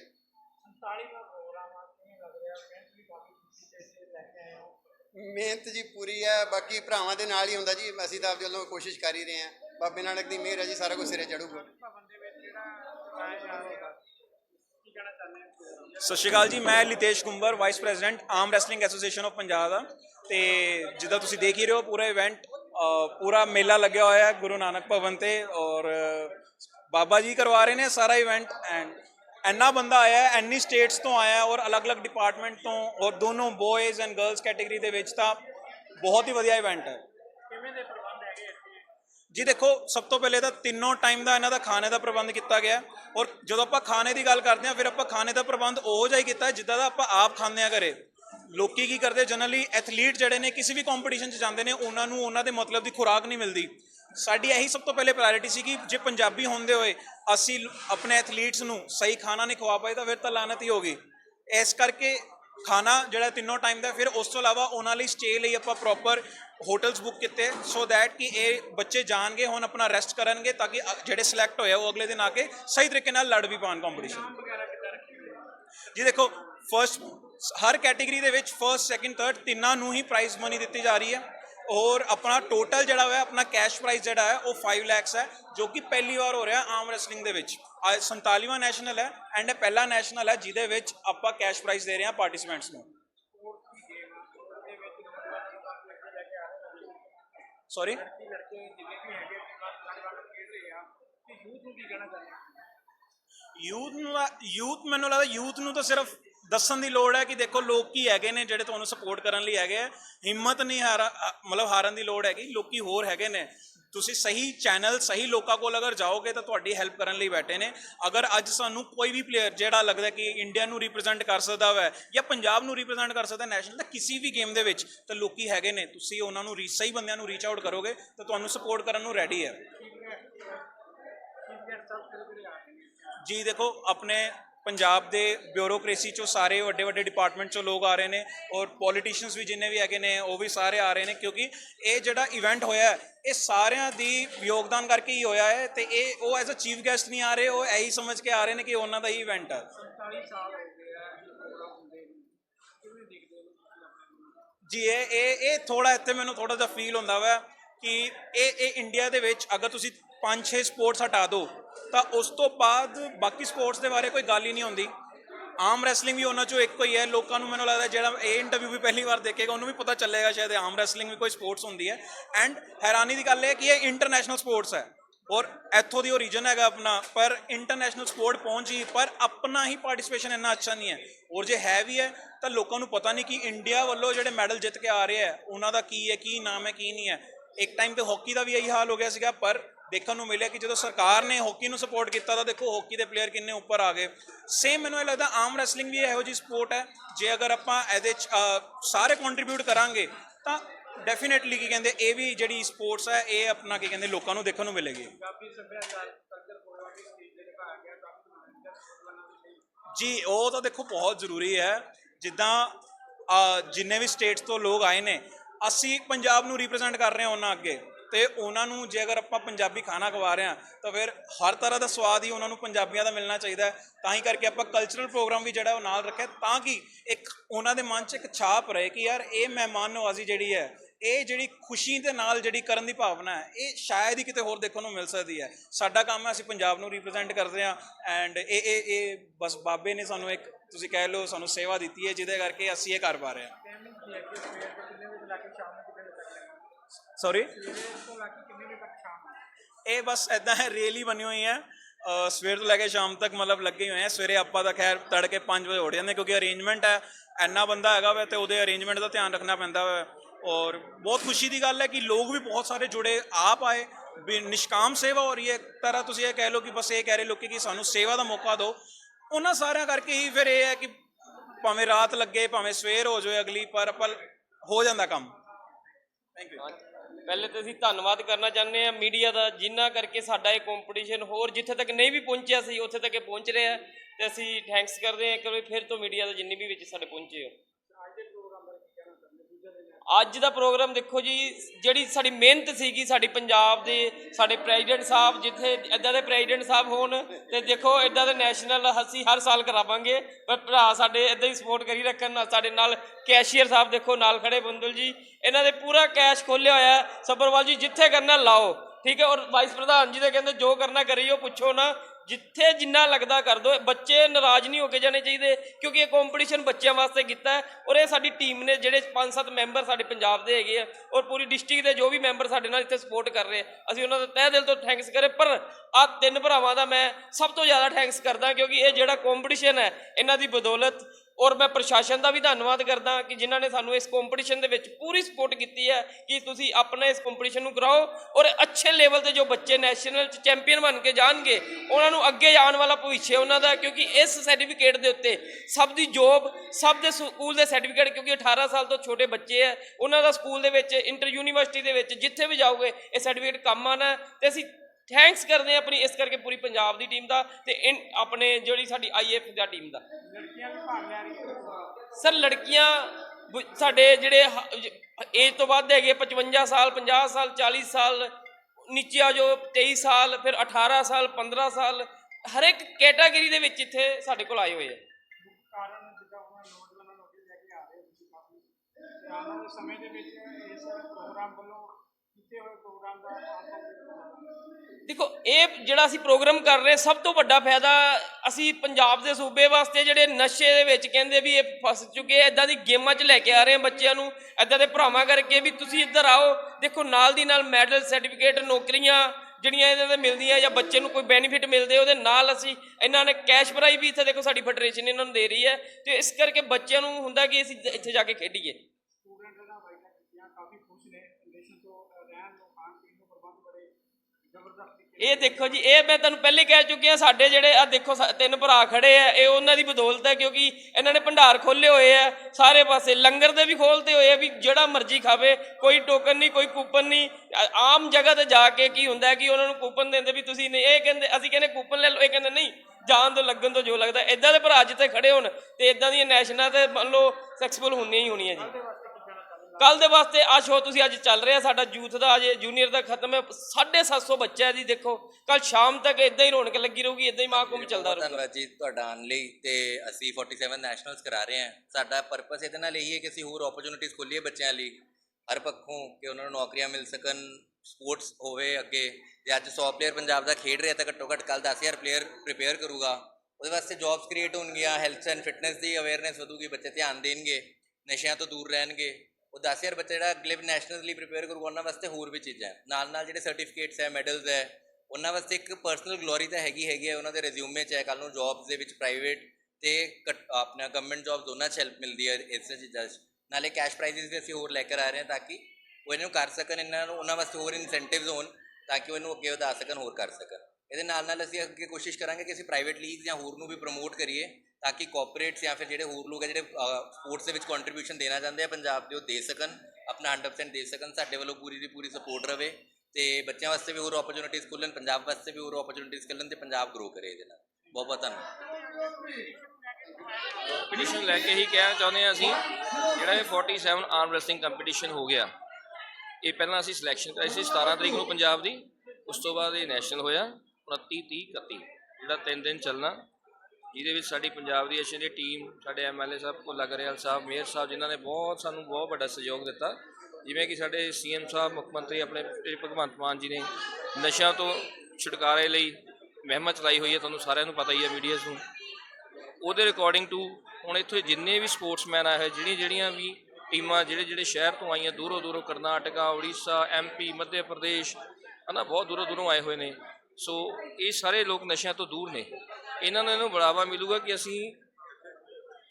ਮਿਹਨਤ ਜੀ ਪੂਰੀ ਹੈ ਬਾਕੀ ਭਰਾਵਾਂ ਦੇ ਨਾਲ ਹੀ ਹੁੰਦਾ ਜੀ ਅਸੀਂ ਤਾਂ ਆਪ ਵੱਲੋਂ ਕੋਸ਼ਿਸ਼ ਕਰ ਹੀ ਰਹੇ ਹਾਂ। ਬਾਬੇ ਨਾਨਕ ਦੀ ਮਿਹਰ ਹੈ ਜੀ ਸਾਰਾ ਕੁਝ ਸਿਰੇ ਚੜੂਗਾ ਸਤਿ ਸ਼੍ਰੀ ਅਕਾਲ ਜੀ ਮੈਂ Litesh Kumbar vice president arm wrestling association of Punjab ਦਾ। ਤੇ ਜਿੱਦਾਂ ਤੁਸੀਂ ਦੇਖ ਹੀ ਰਹੇ ਹੋ ਪੂਰਾ ਇਵੈਂਟ ਪੂਰਾ ਮੇਲਾ ਲੱਗਿਆ ਹੋਇਆ ਹੈ ਗੁਰੂ ਨਾਨਕ ਭਵਨ ਤੇ ਔਰ ਬਾਬਾ ਜੀ ਕਰਵਾ ਰਹੇ ਨੇ ਸਾਰਾ ਇਵੈਂਟ ਐਂਡ ਇੰਨਾ ਬੰਦਾ ਆਇਆ ਹੈ ਐਨੀ ਸਟੇਟਸ ਤੋਂ ਆਇਆ ਹੈ ਔਰ ਅਲੱਗ-ਅਲੱਗ ਡਿਪਾਰਟਮੈਂਟ ਤੋਂ ਔਰ ਦੋਨੋਂ ਬॉयਜ਼ ਐਂਡ ਗਰਲਸ ਕੈਟਾਗਰੀ ਦੇ ਵਿੱਚ ਤਾਂ ਬਹੁਤ ਹੀ ਵਧੀਆ ਇਵੈਂਟ ਹੈ। ਕਿਵੇਂ ਦੇ ਪ੍ਰਬੰਧ ਹੈਗੇ ਇੱਥੇ? ਜੀ ਦੇਖੋ ਸਭ ਤੋਂ ਪਹਿਲੇ ਤਾਂ ਤਿੰਨੋਂ ਟਾਈਮ ਦਾ ਇਹਨਾਂ ਦਾ ਖਾਣੇ ਦਾ ਪ੍ਰਬੰਧ ਕੀਤਾ ਗਿਆ ਔਰ ਜਦੋਂ ਆਪਾਂ ਖਾਣੇ ਦੀ ਗੱਲ ਕਰਦੇ ਹਾਂ ਫਿਰ ਆਪਾਂ ਖਾਣੇ ਦਾ ਪ੍ਰਬੰਧ ਉਹੋ ਜਿਹਾ ਹੀ ਕੀਤਾ ਜਿੱਦਾਂ ਦਾ ਆਪਾਂ ਆਪ ਖਾਂਦੇ ਆ ਘਰੇ। ਲੋਕੀ ਕੀ ਕਰਦੇ ਜਨਰਲੀ ਐਥਲੀਟ ਜਿਹੜੇ ਨੇ, ਕਿਸੇ ਵੀ ਕੰਪੀਟੀਸ਼ਨ 'ਚ ਜਾਂਦੇ ਨੇ, ਉਹਨਾਂ ਨੂੰ ਉਹਨਾਂ ਦੇ ਮਤਲਬ ਦੀ ਖੁਰਾਕ ਨਹੀਂ ਮਿਲਦੀ। ਸਾਡੀ ਇਹੀ ਸਭ ਤੋਂ ਪਹਿਲੇ ਪ੍ਰਾਇੋਰਟੀ ਸੀ ਕਿ ਜੇ ਪੰਜਾਬੀ ਹੁੰਦੇ ਹੋਏ ਅਸੀਂ ਆਪਣੇ ਐਥਲੀਟਸ ਨੂੰ ਸਹੀ ਖਾਣਾ ਨਹੀਂ ਖਵਾ ਪਾਏ ਤਾਂ ਫਿਰ ਤਾਂ ਲਾਨਤ ਹੀ ਹੋਗੀ ਇਸ ਕਰਕੇ ਖਾਣਾ ਜਿਹੜਾ ਤਿੰਨੋਂ ਟਾਈਮ ਦਾ, ਫਿਰ ਉਸ ਤੋਂ ਇਲਾਵਾ ਉਹਨਾਂ ਲਈ ਸਟੇ ਲਈ ਆਪਾਂ ਪ੍ਰੋਪਰ ਹੋਟਲਸ ਬੁੱਕ ਕੀਤੇ ਸੋ ਦੈਟ ਕਿ ਇਹ ਬੱਚੇ ਜਾਣਗੇ, ਹੁਣ ਆਪਣਾ ਰੈਸਟ ਕਰਨਗੇ ਤਾਂ ਕਿ ਜਿਹੜੇ ਸਿਲੈਕਟ ਹੋਏ ਆ, ਉਹ ਅਗਲੇ ਦਿਨ ਆ ਕੇ ਸਹੀ ਤਰੀਕੇ ਨਾਲ ਲੜ ਵੀ ਪਾਣ ਕੰਪੀਟੀਸ਼ਨ ਜੀ ਦੇਖੋ ਫਰਸਟ ਹਰ ਕੈਟਾਗਰੀ ਦੇ ਵਿੱਚ ਫਰਸਟ ਸੈਕਿੰਡ ਥਰਡ ਤਿੰਨਾਂ ਨੂੰ ਹੀ ਪ੍ਰਾਈਜ਼ ਮਨੀ ਦਿੱਤੀ ਜਾ ਰਹੀ ਹੈ। ਔਰ ਆਪਣਾ ਟੋਟਲ ਜਿਹੜਾ ਹੋਇਆ ਆਪਣਾ ਕੈਸ਼ ਪ੍ਰਾਈਜ਼ ਜਿਹੜਾ ਹੈ, ਉਹ 5 ਲੱਖ ਹੈ, ਜੋ ਕਿ ਪਹਿਲੀ ਵਾਰ ਹੋ ਰਿਹਾ ਆਮ ਰੈਸਲਿੰਗ ਦੇ ਵਿੱਚ। ਅੱਜ 47ਵਾਂ ਨੈਸ਼ਨਲ ਹੈ ਐਂਡ ਇਹ ਪਹਿਲਾ ਨੈਸ਼ਨਲ ਹੈ, ਜਿਹਦੇ ਵਿੱਚ ਆਪਾਂ ਕੈਸ਼ ਪ੍ਰਾਈਜ਼ ਦੇ ਰਹੇ ਹਾਂ ਪਾਰਟਿਸਿਪੈਂਟਸ ਨੂੰ। ਸੌਰੀ ਯੂਥ ਨੂੰ ਯੂਥ ਨੂੰ ਯੂਥ ਮੈਨੂੰ ਲੱਗਦਾ ਯੂਥ ਨੂੰ ਤਾਂ ਸਿਰਫ ਦੱਸਣ ਦੀ ਲੋੜ ਹੈ ਕਿ ਦੇਖੋ ਲੋਕ ਕੀ ਹੈਗੇ ਨੇ ਜਿਹੜੇ ਤੁਹਾਨੂੰ ਸਪੋਰਟ ਕਰਨ ਲਈ ਹੈਗੇ ਆ। ਹਿੰਮਤ ਨਹੀਂ ਹਾਰਾ ਮਤਲਬ ਹਾਰਨ ਦੀ ਲੋੜ ਹੈਗੀ ਲੋਕੀ ਹੋਰ ਹੈਗੇ ਨੇ। ਤੁਸੀਂ ਸਹੀ ਚੈਨਲ ਸਹੀ ਲੋਕਾਂ ਕੋਲ ਅਗਰ ਜਾਓਗੇ ਤਾਂ ਤੁਹਾਡੀ ਹੈਲਪ ਕਰਨ ਲਈ ਬੈਠੇ ਨੇ। ਅਗਰ ਅੱਜ ਸਾਨੂੰ ਕੋਈ ਵੀ ਪਲੇਅਰ ਜਿਹੜਾ ਲੱਗਦਾ ਕਿ ਇੰਡੀਆ ਨੂੰ ਰਿਪਰੈਜ਼ੈਂਟ ਕਰ ਸਕਦਾ ਹੈ ਜਾਂ ਪੰਜਾਬ ਨੂੰ ਰਿਪਰੈਜ਼ੈਂਟ ਕਰ ਸਕਦਾ ਨੈਸ਼ਨਲ ਤਾਂ ਕਿਸੇ ਵੀ ਗੇਮ ਦੇ ਵਿੱਚ ਤਾਂ ਲੋਕੀ ਹੈਗੇ ਨੇ। ਤੁਸੀਂ ਉਹਨਾਂ ਨੂੰ ਰੀ- ਸਹੀ ਬੰਦਿਆਂ ਨੂੰ ਰੀਚ ਆਊਟ ਕਰੋਗੇ ਤਾਂ ਤੁਹਾਨੂੰ ਸਪੋਰਟ ਕਰਨ ਨੂੰ ਰੈਡੀ ਹੈ। ਜੀ ਦੇਖੋ ਆਪਣੇ ਪੰਜਾਬ ਦੇ ਬਿਊਰੋਕ੍ਰੇਸੀ ਚੋਂ ਸਾਰੇ ਵੱਡੇ ਵੱਡੇ ਡਿਪਾਰਟਮੈਂਟ ਚੋਂ ਲੋਕ ਆ ਰਹੇ ਨੇ ਔਰ ਪੋਲੀਟੀਸ਼ੀਅਨਸ ਵੀ ਜਿੰਨੇ ਵੀ ਹੈਗੇ ਨੇ ਉਹ ਵੀ ਸਾਰੇ ਆ ਰਹੇ ਨੇ ਕਿਉਂਕਿ ਇਹ ਜਿਹੜਾ ਇਵੈਂਟ ਹੋਇਆ ਇਹ ਸਾਰਿਆਂ ਦੀ ਯੋਗਦਾਨ ਕਰਕੇ ਹੀ ਹੋਇਆ ਹੈ ਤੇ ਇਹ ਉਹ ਐਜ਼ ਅ ਚੀਫ ਗੈਸਟ ਨਹੀਂ ਆ ਰਹੇ ਉਹ ਇਹੀ ਸਮਝ ਕੇ ਆ ਰਹੇ ਨੇ ਕਿ ਉਹਨਾਂ ਦਾ ਹੀ ਇਵੈਂਟ ਹੈ 47 ਸਾਲ ਹੋ ਗਏ ਆ ਪ੍ਰੋਗਰਾਮ ਹੁੰਦੇ ਨੂੰ ਕਿਵੇਂ ਦੇਖਦੇ ਹੋ ਜੀ ਇਹ ਇਹ ਇਹ ਥੋੜਾ ਇੱਥੇ ਮੈਨੂੰ ਥੋੜਾ ਜਿਹਾ ਫੀਲ ਹੁੰਦਾ ਵਾ ਕਿ ਇਹ ਇਹ ਇੰਡੀਆ ਦੇ ਵਿੱਚ ਅਗਰ ਤੁਸੀਂ 5-6 ਸਪੋਰਟਸ ਹਟਾ ਦਿਓ ਤਾਂ ਉਸ ਤੋਂ ਬਾਅਦ ਬਾਕੀ ਸਪੋਰਟਸ ਦੇ ਬਾਰੇ ਕੋਈ ਗੱਲ ਹੀ ਨਹੀਂ ਹੁੰਦੀ। ਆਮ ਰੈਸਲਿੰਗ ਵੀ ਉਹਨਾਂ ਚੋਂ ਇੱਕੋ ਹੀ ਹੈ। ਲੋਕਾਂ ਨੂੰ ਮੈਨੂੰ ਲੱਗਦਾ ਜਿਹੜਾ ਇਹ ਇੰਟਰਵਿਊ ਵੀ ਪਹਿਲੀ ਵਾਰ ਦੇਖੇਗਾ, ਉਹਨੂੰ ਵੀ ਪਤਾ ਚੱਲੇਗਾ ਸ਼ਾਇਦ ਆਮ ਰੈਸਲਿੰਗ ਵੀ ਕੋਈ ਸਪੋਰਟਸ ਹੁੰਦੀ ਹੈ। ਐਂਡ ਹੈਰਾਨੀ ਦੀ ਗੱਲ ਇਹ ਹੈ ਕਿ ਇਹ ਇੰਟਰਨੈਸ਼ਨਲ ਸਪੋਰਟਸ ਹੈ। ਔਰ ਇੱਥੋਂ ਦੀ ਓਰੀਜਨ ਹੈਗਾ ਆਪਣਾ, ਪਰ ਇੰਟਰਨੈਸ਼ਨਲ ਸਪੋਰਟ ਪਹੁੰਚੀ ਪਰ ਆਪਣਾ ਹੀ ਪਾਰਟਿਸਿਪੇਸ਼ਨ ਇੰਨਾ ਅੱਛਾ ਨਹੀਂ ਹੈ। ਔਰ ਜੇ ਹੈ ਵੀ ਹੈ, ਤਾਂ ਲੋਕਾਂ ਨੂੰ ਪਤਾ ਨਹੀਂ ਕਿ ਇੰਡੀਆ ਵੱਲੋਂ ਜਿਹੜੇ ਮੈਡਲ ਜਿੱਤ ਕੇ ਆ ਰਹੇ ਹੈ, ਉਹਨਾਂ ਦਾ ਕੀ ਹੈ, ਕੀ ਨਾਮ ਹੈ, ਕੀ ਨਹੀਂ ਹੈ। ਇੱਕ ਟਾਈਮ ਤੇ ਹਾਕੀ ਦਾ ਵੀ ਇਹੀ ਹਾਲ ਹੋ ਗਿਆ ਸੀਗਾ, ਪਰ ਦੇਖਣ ਨੂੰ ਮਿਲਿਆ ਕਿ ਜਦੋਂ ਸਰਕਾਰ ਨੇ ਹਾਕੀ ਨੂੰ ਸਪੋਰਟ ਕੀਤਾ ਤਾਂ ਦੇਖੋ ਹਾਕੀ ਦੇ ਪਲੇਅਰ ਕਿੰਨੇ ਉੱਪਰ ਆ ਗਏ। ਸੇਮ ਮੈਨੂੰ ਇਹ ਲੱਗਦਾ ਆਮ ਰੈਸਲਿੰਗ ਵੀ ਇਹੋ ਜਿਹੀ ਸਪੋਰਟ ਹੈ। ਜੇ ਅਗਰ ਆਪਾਂ ਇਹਦੇ ਚ ਸਾਰੇ ਕੰਟਰੀਬਿਊਟ ਕਰਾਂਗੇ, ਤਾਂ ਡੈਫੀਨਿਟਲੀ ਕੀ ਕਹਿੰਦੇ, ਇਹ ਵੀ ਜਿਹੜੀ ਸਪੋਰਟਸ ਹੈ, ਇਹ ਆਪਣਾ ਕੀ ਕਹਿੰਦੇ, ਲੋਕਾਂ ਨੂੰ ਦੇਖਣ ਨੂੰ ਮਿਲੇਗੀ। ਜੀ, ਉਹ ਤਾਂ ਦੇਖੋ ਬਹੁਤ ਜ਼ਰੂਰੀ ਹੈ। ਜਿੱਦਾਂ ਜਿੰਨੇ ਵੀ ਸਟੇਟਸ ਤੋਂ ਲੋਕ ਆਏ ਨੇ, ਅਸੀਂ ਪੰਜਾਬ ਨੂੰ ਰਿਪਰੈਜ਼ੈਂਟ ਕਰ ਰਹੇ ਹਾਂ ਉਹਨਾਂ ਅੱਗੇ। ਤੇ ਉਹਨਾਂ ਨੂੰ ਜੇ ਅਗਰ ਆਪਾਂ ਪੰਜਾਬੀ ਖਾਣਾ ਖਵਾ ਰਹੇ ਹਾਂ, ਤਾਂ ਫਿਰ ਹਰ ਤਰ੍ਹਾਂ ਦਾ ਸਵਾਦ ਹੀ ਉਹਨਾਂ ਨੂੰ ਪੰਜਾਬੀਆਂ ਦਾ ਮਿਲਣਾ ਚਾਹੀਦਾ ਤਾਂ ਹੀ ਕਰਕੇ ਆਪਾਂ ਕਲਚਰਲ ਪ੍ਰੋਗਰਾਮ ਵੀ ਜਿਹੜਾ ਉਹ ਨਾਲ ਰੱਖਿਆ, ਤਾਂ ਕਿ ਇੱਕ ਉਹਨਾਂ ਦੇ ਮਨ 'ਚ ਇੱਕ ਛਾਪ ਰਹੇ ਕਿ ਯਾਰ ਇਹ ਮਹਿਮਾਨ ਨਵਾਜ਼ੀ ਜਿਹੜੀ ਹੈ, ਇਹ ਜਿਹੜੀ ਖੁਸ਼ੀ ਦੇ ਨਾਲ ਜਿਹੜੀ ਕਰਨ ਦੀ ਭਾਵਨਾ ਹੈ, ਇਹ ਸ਼ਾਇਦ ਹੀ ਕਿਤੇ ਹੋਰ ਦੇਖਣ ਨੂੰ ਮਿਲ ਸਕਦੀ ਹੈ। ਸਾਡਾ ਕੰਮ ਹੈ, ਅਸੀਂ ਪੰਜਾਬ ਨੂੰ ਰਿਪਰੈਜ਼ੈਂਟ ਕਰਦੇ ਹਾਂ ਐਂਡ ਇਹ ਇਹ ਇਹ ਬਸ ਬਾਬੇ ਨੇ ਸਾਨੂੰ ਇੱਕ ਤੁਸੀਂ ਕਹਿ ਲਓ ਸਾਨੂੰ ਸੇਵਾ ਦਿੱਤੀ ਹੈ, ਜਿਹਦੇ ਕਰਕੇ ਅਸੀਂ ਇਹ ਕਰ ਪਾ ਰਹੇ ਹਾਂ। ਸੌਰੀ ਇਹ ਬਸ ਐਦਾਂ ਹੈ ਰੇਲ ਹੀ ਬਣੀ ਹੋਈ ਹੈ। ਸਵੇਰ ਤੋਂ ਲੈ ਕੇ ਸ਼ਾਮ ਤੱਕ ਮਤਲਬ ਲੱਗੇ ਹੋਏ ਆ ਸਵੇਰੇ ਆਪਾਂ ਤਾਂ ਖੈਰ ਤੜਕੇ 5 ਵਜੇ ਉੱਠ ਜਾਂਦੇ ਕਿਉਂਕਿ ਅਰੇਂਜਮੈਂਟ ਹੈ। ਐਨਾ ਬੰਦਾ ਹੈਗਾ ਵਾ ਤੇ ਉਹਦੇ ਅਰੇਂਜਮੈਂਟ ਦਾ ਧਿਆਨ ਰੱਖਣਾ ਪੈਂਦਾ ਵਾ। ਔਰ ਬਹੁਤ ਖੁਸ਼ੀ ਦੀ ਗੱਲ ਹੈ ਕਿ ਲੋਕ ਵੀ ਬਹੁਤ ਸਾਰੇ ਜੁੜੇ ਆਪ ਆਏ। ਵੀ ਨਿਸ਼ਕਾਮ ਸੇਵਾ ਹੋ ਰਹੀ ਹੈ। ਇੱਕ ਤਰ੍ਹਾਂ ਤੁਸੀਂ ਇਹ ਕਹਿ ਲਓ ਕਿ ਬਸ ਇਹ ਕਹਿ ਰਹੇ ਲੋਕੀ ਕਿ ਸਾਨੂੰ ਸੇਵਾ ਦਾ ਮੌਕਾ ਦਿਓ। ਉਹਨਾਂ ਸਾਰਿਆਂ ਕਰਕੇ ਹੀ ਫਿਰ ਇਹ ਹੈ ਕਿ ਭਾਵੇਂ ਰਾਤ ਲੱਗੇ, ਭਾਵੇਂ ਸਵੇਰ ਹੋ ਜਾਵੇ ਅਗਲੀ, ਪਰ ਪਰ ਹੋ ਜਾਂਦਾ ਕੰਮ। ਥੈਂਕ ਯੂ ਪਹਿਲੇ ਤਾਂ ਅਸੀਂ ਧੰਨਵਾਦ ਕਰਨਾ ਚਾਹੁੰਦੇ ਹਾਂ ਮੀਡੀਆ ਦਾ ਜਿਨ੍ਹਾਂ ਕਰਕੇ ਸਾਡਾ ਇਹ ਕੰਪੀਟੀਸ਼ਨ ਹੋਰ ਜਿੱਥੇ ਤੱਕ ਨਹੀਂ ਵੀ ਪਹੁੰਚਿਆ ਸੀ, ਉੱਥੇ ਤੱਕ ਇਹ ਪਹੁੰਚ ਰਿਹਾ ਹੈ। ਤੇ ਅਸੀਂ ਥੈਂਕਸ ਕਰਦੇ ਹਾਂ ਕਿ ਫਿਰ ਤੋਂ ਮੀਡੀਆ ਦਾ ਜਿੰਨੀ ਵੀ ਵਿੱਚ ਸਾਡੇ ਪਹੁੰਚੇ ਹੋ। ਅੱਜ ਦਾ ਪ੍ਰੋਗਰਾਮ ਦੇਖੋ ਜੀ, ਜਿਹੜੀ ਸਾਡੀ ਮਿਹਨਤ ਸੀਗੀ, ਸਾਡੀ ਪੰਜਾਬ ਦੇ, ਸਾਡੇ ਪ੍ਰੈਜ਼ੀਡੈਂਟ ਸਾਹਿਬ ਜਿੱਥੇ ਇਦਾਂ ਦੇ ਪ੍ਰੈਜ਼ੀਡੈਂਟ ਸਾਹਿਬ ਹੋਣ ਤੇ ਦੇਖੋ ਇਦਾਂ ਦੇ ਨੈਸ਼ਨਲ ਅਸੀਂ ਹਰ ਸਾਲ ਕਰਾਵਾਂਗੇ, ਪਰ ਭਰਾ ਸਾਡੇ ਇਦਾਂ ਹੀ ਸਪੋਰਟ ਕਰੀ ਰੱਖਣ ਨਾਲ, ਸਾਡੇ ਨਾਲ ਕੈਸ਼ੀਅਰ ਸਾਹਿਬ ਦੇਖੋ ਨਾਲ ਖੜੇ ਬੰਦਲ ਜੀ, ਇਹਨਾਂ ਦੇ ਪੂਰਾ ਕੈਸ਼ ਖੋਲਿਆ ਹੋਇਆ ਹੈ। ਸੱਭਰਵਾਲ ਜੀ ਜਿੱਥੇ ਕਰਨਾ ਲਾਓ, ਠੀਕ ਹੈ, ਔਰ ਵਾਈਸ ਪ੍ਰਧਾਨ ਜੀ ਦੇ ਕਹਿੰਦੇ ਜੋ ਕਰਨਾ ਕਰੀਓ, ਪੁੱਛੋ ਨਾ ਜਿੱਥੇ ਜਿੰਨਾ ਲੱਗਦਾ ਕਰ ਦੋ। ਬੱਚੇ ਨਾਰਾਜ਼ ਨਹੀਂ ਹੋ ਕੇ ਜਾਣੇ ਚਾਹੀਦੇ, ਕਿਉਂਕਿ ਇਹ ਕੰਪੀਟੀਸ਼ਨ ਬੱਚਿਆਂ ਵਾਸਤੇ ਕੀਤਾ ਹੈ। ਔਰ ਇਹ ਸਾਡੀ ਟੀਮ ਨੇ ਜਿਹੜੇ 5-7 ਮੈਂਬਰ ਸਾਡੇ ਪੰਜਾਬ ਦੇ ਹੈਗੇ ਆ, ਔਰ ਪੂਰੀ ਡਿਸਟ੍ਰਿਕਟ ਦੇ ਜੋ ਵੀ ਮੈਂਬਰ ਸਾਡੇ ਨਾਲ ਇੱਥੇ ਸਪੋਰਟ ਕਰ ਰਹੇ ਅਸੀਂ ਉਹਨਾਂ ਦਾ ਤਹਿ ਦਿਲ ਤੋਂ ਥੈਂਕਸ ਕਰੇ। ਪਰ ਆ ਤਿੰਨ ਭਰਾਵਾਂ ਦਾ ਮੈਂ ਸਭ ਤੋਂ ਜ਼ਿਆਦਾ ਥੈਂਕਸ ਕਰਦਾ, ਕਿਉਂਕਿ ਇਹ ਜਿਹੜਾ ਕੰਪੀਟੀਸ਼ਨ ਹੈ, ਇਹਨਾਂ ਦੀ ਬਦੌਲਤ ਔਰ ਮੈਂ ਪ੍ਰਸ਼ਾਸਨ ਦਾ ਵੀ ਧੰਨਵਾਦ ਕਰਦਾ ਕਿ ਜਿਨ੍ਹਾਂ ਨੇ ਸਾਨੂੰ ਇਸ ਕੰਪੀਟੀਸ਼ਨ ਦੇ ਵਿੱਚ ਪੂਰੀ ਸਪੋਰਟ ਕੀਤੀ ਹੈ ਕਿ ਤੁਸੀਂ ਆਪਣਾ ਇਸ ਕੰਪੀਟੀਸ਼ਨ ਨੂੰ ਕਰਾਓ ਔਰ ਅੱਛੇ ਲੈਵਲ ਤੇ ਜੋ ਬੱਚੇ ਨੈਸ਼ਨਲ ਚ ਚੈਂਪੀਅਨ ਬਣ ਕੇ ਜਾਣਗੇ, ਉਹਨਾਂ ਨੂੰ ਅੱਗੇ ਆਉਣ ਵਾਲਾ ਭਵਿੱਖ ਉਹਨਾਂ ਦਾ, ਕਿਉਂਕਿ ਇਸ ਸਰਟੀਫਿਕੇਟ ਦੇ ਉੱਤੇ ਸਭ ਦੀ ਜੋਬ ਸਭ ਦੇ ਸਕੂਲ ਦੇ ਸਰਟੀਫਿਕੇਟ ਕਿਉਂਕਿ 18 ਸਾਲ ਤੋਂ ਛੋਟੇ ਬੱਚੇ ਹੈ, ਉਹਨਾਂ ਦਾ ਸਕੂਲ ਦੇ ਵਿੱਚ ਇੰਟਰ ਯੂਨੀਵਰਸਿਟੀ ਦੇ ਵਿੱਚ ਜਿੱਥੇ ਵੀ ਜਾਓਗੇ, ਇਹ ਸਰਟੀਫਿਕੇਟ ਕੰਮ ਆਣਾ ਹੈ ਤੇ ਅਸੀਂ ਥੈਂਕਸ ਕਰਦੇ ਹਾਂ ਆਪਣੀ, ਇਸ ਕਰਕੇ ਪੂਰੀ ਪੰਜਾਬ ਦੀ ਟੀਮ ਦਾ ਤੇ ਇਨ, ਆਪਣੇ ਜਿਹੜੀ ਸਾਡੀ ਆਈਐਫ ਦਾ ਟੀਮ ਦਾ। ਸਰ, ਲੜਕੀਆਂ ਬ- ਸਾਡੇ ਜਿਹੜੇ ਏਜ ਤੋਂ ਵੱਧ ਹੈਗੇ 55 ਸਾਲ 50 ਸਾਲ 40 ਸਾਲ, ਨੀਚੇ ਆ ਜੋ 23 ਸਾਲ, ਫਿਰ 18 ਸਾਲ 15 ਸਾਲ ਹਰ ਇੱਕ ਕੈਟਾਗਰੀ ਦੇ ਵਿੱਚ ਇੱਥੇ ਸਾਡੇ ਕੋਲ ਆਏ ਹੋਏ ਆ। ਕਾਰਨ ਜਿੱਦਾਂ ਉਹਨਾਂ ਨੌਜਵਾਨਾਂ ਨੂੰ ਅੱਗੇ ਲੈ ਕੇ ਆ ਰਹੇ ਹੋ ਤੁਸੀਂ ਕਾਫੀ ਤੇ ਆਉਣ ਵਾਲੇ ਸਮੇਂ ਦੇ ਵਿੱਚ ਇਸ ਪ੍ਰੋਗਰਾਮ ਵੱਲੋਂ ਕੀਤੇ ਹੋਏ ਪ੍ਰੋਗਰਾਮ ਦਾ ਆਮ ਦੇਖੋ, ਇਹ ਜਿਹੜਾ ਅਸੀਂ ਪ੍ਰੋਗਰਾਮ ਕਰ ਰਹੇ, ਸਭ ਤੋਂ ਵੱਡਾ ਫਾਇਦਾ ਅਸੀਂ ਪੰਜਾਬ ਦੇ ਸੂਬੇ ਵਾਸਤੇ ਜਿਹੜੇ ਨਸ਼ੇ ਦੇ ਵਿੱਚ ਕਹਿੰਦੇ ਵੀ ਇਹ ਫਸ ਚੁੱਕੇ ਐ ਦੀ ਗੇਮਾਂ 'ਚ ਲੈ ਕੇ ਆ ਰਹੇ ਹਾਂ ਬੱਚਿਆਂ ਨੂੰ ਇਦਾਂ ਦੇ ਭਰਾਵਾਂ ਕਰਕੇ ਵੀ ਤੁਸੀਂ ਇੱਧਰ ਆਓ, ਦੇਖੋ, ਨਾਲ ਦੀ ਨਾਲ ਮੈਡਲ, ਸਰਟੀਫਿਕੇਟ, ਨੌਕਰੀਆਂ ਜਿਹੜੀਆਂ ਇਹਨਾਂ ਦੇ ਮਿਲਦੀਆਂ ਜਾਂ ਬੱਚੇ ਨੂੰ ਕੋਈ ਬੈਨੀਫਿਟ ਮਿਲਦੇ, ਉਹਦੇ ਨਾਲ ਅਸੀਂ ਇਹਨਾਂ ਨੇ ਕੈਸ਼ ਪ੍ਰਾਈਜ਼ ਵੀ ਇੱਥੇ ਦੇਖੋ ਸਾਡੀ ਫੈਡਰੇਸ਼ਨ ਇਹਨਾਂ ਨੂੰ ਦੇ ਰਹੀ ਹੈ, ਤੇ ਇਸ ਕਰਕੇ ਬੱਚਿਆਂ ਨੂੰ ਹੁੰਦਾ ਕਿ ਅਸੀਂ ਇੱਥੇ ਜਾ ਕੇ ਖੇਡੀਏ ਸਟੂਡੈਂਟ ਨਾਲ ਬਾਈਕਾਂ ਕੀਤੀਆਂ ਕਾਫੀ ਖੁਸ਼ ਨੇ ਨੇਸ਼ਨ ਤੋਂ ਰਹਿਣ ਨੂੰ ਖਾਣ ਪੀਣ ਨੂੰ ਪ੍ਰਬੰਧ ਬੜੇ ਜ਼ਬਰਦਸਤ ਤਰੀਕੇ ਇਹ ਦੇਖੋ ਜੀ, ਇਹ ਮੈਂ ਤੁਹਾਨੂੰ ਪਹਿਲੇ ਕਹਿ ਚੁੱਕਿਆ ਸਾਡੇ ਜਿਹੜੇ ਆ ਦੇਖੋ, ਸਾ- ਤਿੰਨ ਭਰਾ ਖੜੇ ਆ, ਇਹ ਉਹਨਾਂ ਦੀ ਬਦੌਲਤ ਹੈ ਕਿਉਂਕਿ ਇਹਨਾਂ ਨੇ ਭੰਡਾਰ ਖੋਲੇ ਹੋਏ ਆ, ਸਾਰੇ ਪਾਸੇ ਲੰਗਰ ਦੇ ਵੀ ਖੋਲਤੇ ਹੋਏ ਆ ਵੀ ਜਿਹੜਾ ਮਰਜ਼ੀ ਖਾਵੇ, ਕੋਈ ਟੋਕਨ ਨਹੀਂ, ਕੋਈ ਕੂਪਨ ਨਹੀਂ ਆਮ ਜਗ੍ਹਾ ਤੇ ਜਾ ਕੇ ਕੀ ਹੁੰਦਾ ਕਿ ਉਹਨਾਂ ਨੂੰ ਕੂਪਨ ਦਿੰਦੇ ਵੀ ਤੁਸੀਂ ਨਹੀਂ, ਇਹ ਕਹਿੰਦੇ, ਅਸੀਂ ਕਹਿੰਦੇ ਕੂਪਨ ਲੈ ਲਓ, ਇਹ ਕਹਿੰਦੇ ਨਹੀਂ, ਜਾਣ ਤੋਂ ਲੱਗਣ ਤੋਂ ਜੋ ਲੱਗਦਾ ਇਦਾਂ ਦੇ ਭਰਾ ਜਿੱਥੇ ਖੜੇ ਹੋਣ, ਤੇ ਇਦਾਂ ਦੀਆਂ ਨੈਸ਼ਨਾਂ ਤੇ ਮੰਨ ਲਓ ਸਕਸੈਸਫੁਲ ਹੁੰਦੀਆਂ ਹੀ ਹੋਣੀਆਂ ਜੀ। ਕੱਲ ਦੇ ਵਾਸਤੇ ਆ ਸ਼ੋਅ ਤੁਸੀਂ ਅੱਜ ਚੱਲ ਰਿਹਾ ਸਾਡਾ ਯੂਥ ਦਾ ਅਜੇ ਜੂਨੀਅਰ ਦਾ ਖਤਮ ਹੈ 750 ਬੱਚਾ ਹੈ ਜੀ ਦੇਖੋ। ਕੱਲ ਸ਼ਾਮ ਤੱਕ ਇਦਾਂ ਹੀ ਰੌਣਕ ਲੱਗੀ ਰਹੂਗੀ ਇਦਾਂ ਹੀ ਮਹਾਕੁੰਭ ਚੱਲਦਾ ਰਹੂਗਾ। ਧੰਨਵਾਦ ਜੀ ਤੁਹਾਡਾ ਆਉਣ ਲਈ ਤੇ ਅਸੀਂ 47 ਨੈਸ਼ਨਲਸ ਕਰਾ ਰਹੇ ਹਾਂ। ਸਾਡਾ ਪਰਪਸ ਇਹਦੇ ਨਾਲ ਇਹੀ ਹੈ ਕਿ ਅਸੀਂ ਹੋਰ ਓਪਰਚੁਨਿਟੀਜ਼ ਖੋਲੀਏ ਬੱਚਿਆਂ ਲਈ ਹਰ ਪੱਖੋਂ ਕਿ ਉਹਨਾਂ ਨੂੰ ਨੌਕਰੀਆਂ ਮਿਲ ਸਕਣ ਸਪੋਰਟਸ ਹੋਵੇ ਅੱਗੇ। ਤੇ ਅੱਜ 100 ਪਲੇਅਰ ਪੰਜਾਬ ਦਾ ਖੇਡ ਰਿਹਾ ਤਾਂ ਘੱਟੋ ਘੱਟ ਕੱਲ 10000 ਪਲੇਅਰ ਪ੍ਰਿਪੇਅਰ ਕਰੂਗਾ। ਉਹਦੇ ਵਾਸਤੇ ਜੌਬਸ ਕ੍ਰੀਏਟ ਹੋਣਗੀਆਂ ਹੈਲਥ ਐਂਡ ਫਿਟਨੈਸ ਦੀ ਅਵੇਅਰਨੈਸ ਵਧੂਗੀ ਬੱਚੇ ਧਿਆਨ ਦੇਣਗੇ ਨਸ਼ਿਆਂ ਤੋਂ ਦੂਰ ਰਹਿਣਗੇ। ਉਹ 10000 ਬੱਚਾ ਜਿਹੜਾ ਅਗਲੇ ਨੈਸ਼ਨਲ ਲਈ ਪ੍ਰਿਪੇਅਰ ਕਰੂਗਾ, ਉਹਨਾਂ ਵਾਸਤੇ ਹੋਰ ਵੀ ਚੀਜ਼ਾਂ ਨਾਲ ਨਾਲ ਜਿਹੜੇ ਸਰਟੀਫਿਕੇਟਸ ਹੈ ਮੈਡਲਸ ਹੈ, ਉਹਨਾਂ ਵਾਸਤੇ ਇੱਕ ਪਰਸਨਲ ਗਲੋਰੀ ਤਾਂ ਹੈਗੀ ਹੈਗੀ ਹੈ ਉਹਨਾਂ ਦੇ ਰਿਜ਼ਿਊਮੇ 'ਚ ਹੈ। ਕੱਲ ਨੂੰ ਜੌਬਸ ਦੇ ਵਿੱਚ ਪ੍ਰਾਈਵੇਟ ਤੇ ਘੱਟ- ਆਪਣਾ ਗਵਰਨਮੈਂਟ ਜੌਬ ਦੋਨਾਂ 'ਚ ਹੈਲਪ ਮਿਲਦੀ ਹੈ ਇਸ ਚੀਜ਼ਾਂ 'ਚ। ਨਾਲੇ ਕੈਸ਼ ਪ੍ਰਾਈਜ਼ਸ ਵੀ ਅਸੀਂ ਹੋਰ ਲੈ ਕੇ ਆ ਰਹੇ ਹਾਂ ਤਾਂ ਕਿ ਉਹ ਇਹਨੂੰ ਕਰ ਸਕਣ, ਇਹਨਾਂ ਨੂੰ ਉਹਨਾਂ ਵਾਸਤੇ ਹੋਰ ਇਨਸੈਂਟਿਵਸ ਹੋਣ ਤਾਂ ਕਿ ਉਹ ਇਹਨੂੰ ਅੱਗੇ ਵਧਾ ਸਕਣ, ਹੋਰ ਕਰ ਸਕਣ। ਇਹਦੇ ਨਾਲ ਨਾਲ ਅਸੀਂ ਅੱਗੇ ਕੋਸ਼ਿਸ਼ ਕਰਾਂਗੇ ਕਿ ਅਸੀਂ ਪ੍ਰਾਈਵੇਟ ਲੀਗ ਜਾਂ ਹੋਰ ਨੂੰ ਵੀ ਪ੍ਰਮੋਟ ਕਰੀਏ। ਤਾਂ ਕਿ ਕੋਆਪਰੇਟਸ ਜਾਂ ਫਿਰ ਜਿਹੜੇ ਹੋਰ ਲੋਕ ਹੈ ਜਿਹੜੇ ਸਪੋਰਟਸ ਦੇ ਵਿੱਚ ਕੰਟਰੀਬਿਊਸ਼ਨ ਦੇਣਾ ਚਾਹੁੰਦੇ ਆ ਪੰਜਾਬ ਦੇ, ਉਹ ਦੇ ਸਕਣ, ਆਪਣਾ 100% ਦੇ ਸਕਣ, ਸਾਡੇ ਵੱਲੋਂ ਪੂਰੀ ਦੀ ਪੂਰੀ ਸਪੋਰਟ ਰਵੇ ਤੇ ਬੱਚਿਆਂ ਵਾਸਤੇ ਵੀ ਹੋਰ ਓਪਰਚੁਨਿਟੀਜ਼ ਖੁੱਲਣ ਪੰਜਾਬ ਵਾਸਤੇ ਵੀ ਹੋਰ ਓਪਰਚੁਨਿਟੀਜ਼ ਖੁੱਲਣ ਤੇ ਪੰਜਾਬ ਗਰੋ ਕਰੇ ਇਹਦੇ ਨਾਲ। ਬਹੁਤ ਬਹੁਤ ਧੰਨਵਾਦ। ਕੰਪੀਟੀਸ਼ਨ ਲੈ ਕੇ ਹੀ ਕਹਿਣਾ ਚਾਹੁੰਦੇ ਹਾਂ ਅਸੀਂ, ਜਿਹੜਾ ਇਹ 47 ਆਰਮ ਰੈਸਲਿੰਗ ਕੰਪੀਟੀਸ਼ਨ ਹੋ ਗਿਆ, ਇਹ ਪਹਿਲਾਂ ਅਸੀਂ ਸਿਲੈਕਸ਼ਨ ਕਰਾਈ ਸੀ 17 ਤਰੀਕ ਨੂੰ ਪੰਜਾਬ ਦੀ, ਉਸ ਤੋਂ ਬਾਅਦ ਇਹ ਨੈਸ਼ਨਲ ਹੋਇਆ 29 30 31 ਜਿਹੜਾ ਤਿੰਨ ਦਿਨ ਚੱਲਣਾ ਜਿਹਦੇ ਵਿੱਚ ਸਾਡੀ ਪੰਜਾਬ ਦੀ ਅਸ਼ੀਆ ਦੀ ਟੀਮ ਸਾਡੇ ਐਮਐਲਏ ਸਾਹਿਬ, ਭੋਲਾ ਗਰੇਵਾਲ ਸਾਹਿਬ, ਮੇਅਰ ਸਾਹਿਬ ਜਿਨ੍ਹਾਂ ਨੇ ਬਹੁਤ ਸਾਨੂੰ ਬਹੁਤ ਵੱਡਾ ਸਹਿਯੋਗ ਦਿੱਤਾ। ਜਿਵੇਂ ਕਿ ਸਾਡੇ ਸੀਐਮ ਸਾਹਿਬ, ਮੁੱਖ ਮੰਤਰੀ ਆਪਣੇ ਸ਼੍ਰੀ ਭਗਵੰਤ ਮਾਨ ਜੀ ਨੇ ਨਸ਼ਿਆਂ ਤੋਂ ਛੁਟਕਾਰੇ ਲਈ ਮਹਿਮਤ ਚਲਾਈ ਹੋਈ ਹੈ, ਤੁਹਾਨੂੰ ਸਾਰਿਆਂ ਨੂੰ ਪਤਾ ਹੀ ਹੈ ਮੀਡੀਆਸ ਨੂੰ। ਉਹਦੇ ਅਕੋਰਡਿੰਗ ਟੂ ਹੁਣ ਇੱਥੇ ਜਿੰਨੇ ਵੀ ਸਪੋਰਟਸਮੈਨ ਆਏ ਹੋਏ ਜਿਹੜੀਆਂ ਜਿਹੜੀਆਂ ਵੀ ਟੀਮਾਂ ਜਿਹੜੇ ਜਿਹੜੇ ਸ਼ਹਿਰ ਤੋਂ ਆਈਆਂ, ਦੂਰੋਂ ਦੂਰੋਂ ਕਰਨਾਟਕਾ, ਉੜੀਸਾ ਐਮਪੀ ਮੱਧ ਪ੍ਰਦੇਸ਼, ਹਨਾ, ਬਹੁਤ ਦੂਰੋਂ ਦੂਰੋਂ ਆਏ ਹੋਏ ਨੇ। ਸੋ ਇਹ ਸਾਰੇ ਲੋਕ ਨਸ਼ਿਆਂ ਤੋਂ ਦੂਰ ਨੇ। ਇਹਨਾਂ ਨੂੰ ਇਹਨੂੰ ਬੜਾਵਾ ਮਿਲੂਗਾ ਕਿ ਅਸੀਂ